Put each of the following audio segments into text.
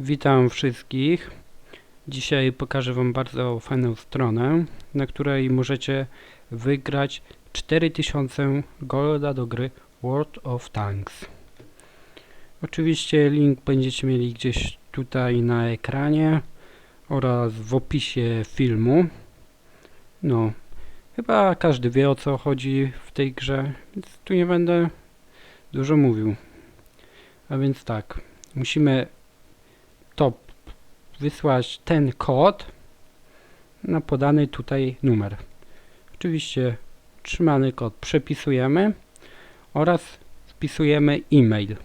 Witam wszystkich. Dzisiaj pokażę Wam bardzo fajną stronę, na której możecie wygrać 4000 golda do gry World of Tanks. Oczywiście link będziecie mieli gdzieś tutaj na ekranie oraz w opisie filmu. No, chyba każdy wie o co chodzi w tej grze, więc tu nie będę dużo mówił. A więc tak, musimy to wysłać ten kod na podany tutaj numer. Oczywiście trzymany kod przepisujemy oraz wpisujemy e-mail.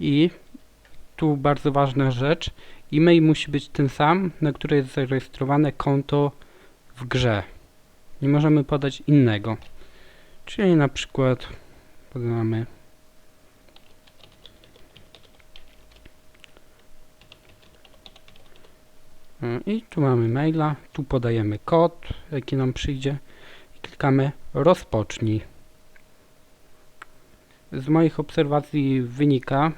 I tu bardzo ważna rzecz, e-mail musi być ten sam, na który jest zarejestrowane konto w grze. Nie możemy podać innego. Czyli na przykład podamy I tu mamy maila, tu podajemy kod, jaki nam przyjdzie i klikamy rozpocznij. Z moich obserwacji wynika,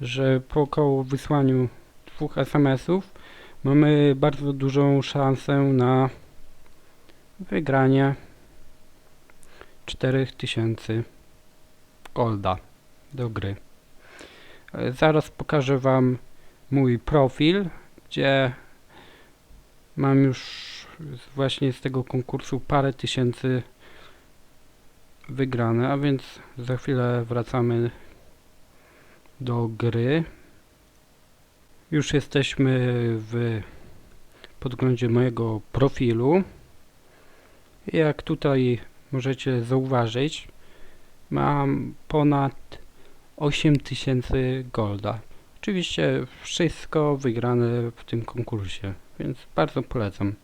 że po około wysłaniu dwóch SMS-ów mamy bardzo dużą szansę na wygranie 4000 golda do gry. E, Zaraz pokażę Wam mój profil, gdzie mam już właśnie z tego konkursu parę tysięcy wygrane, a więc za chwilę wracamy do gry. Już jesteśmy w podglądzie mojego profilu. Jak tutaj możecie zauważyć, mam ponad 8000 golda. Oczywiście wszystko wygrane w tym konkursie, więc bardzo polecam.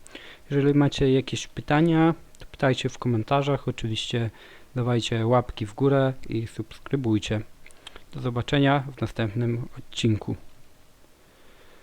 Jeżeli macie jakieś pytania, to pytajcie w komentarzach. Oczywiście dawajcie łapki w górę i subskrybujcie. Do zobaczenia w następnym odcinku.